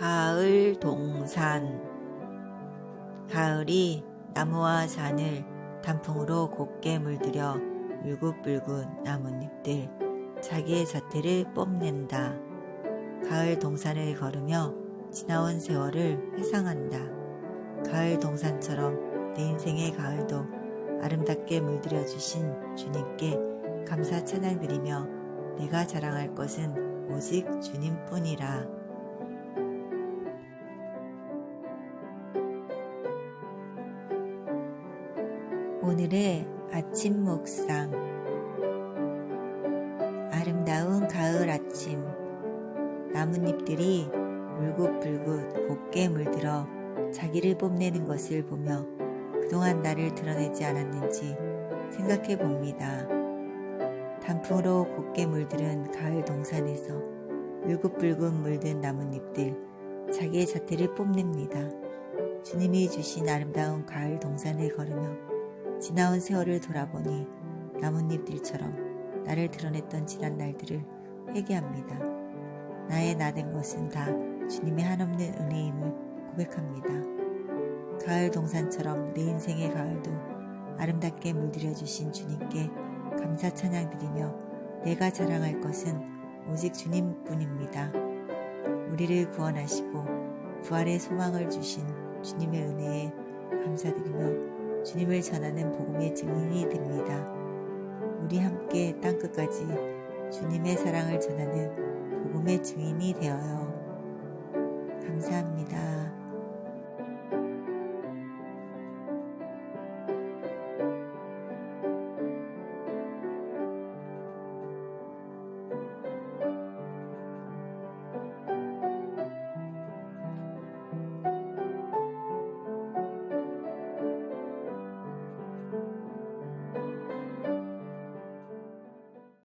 가을 동산 가을이 나무와 산을 단풍으로 곱게 물들여 울긋불긋 나뭇잎들 자기의 자태를 뽐낸다. 가을 동산을 걸으며 지나온 세월을 회상한다. 가을 동산처럼 내 인생의 가을도 아름답게 물들여 주신 주님께 감사 찬양드리며 내가 자랑할 것은 오직 주님뿐이라. 오늘의 아침 묵상 아름다운 가을 아침 나뭇잎들이 울긋불긋 곱게 물들어 자기를 뽐내는 것을 보며 그동안 나를 드러내지 않았는지 생각해 봅니다. 단풍으로 곱게 물들은 가을 동산에서 울긋불긋 물든 나뭇잎들 자기의 자태를 뽐냅니다. 주님이 주신 아름다운 가을 동산을 걸으며 지나온 세월을 돌아보니 나뭇잎들처럼 나를 드러냈던 지난 날들을 회개합니다. 나의 나된 것은 다 주님의 한없는 은혜임을 고백합니다. 가을 동산처럼 내 인생의 가을도 아름답게 물들여 주신 주님께 감사 찬양 드리며 내가 자랑할 것은 오직 주님뿐입니다. 우리를 구원하시고 부활의 소망을 주신 주님의 은혜에 감사드리며 주님을 전하는 복음의 증인이 됩니다. 우리 함께 땅끝까지 주님의 사랑을 전하는 복음의 증인이 되어요. 감사합니다.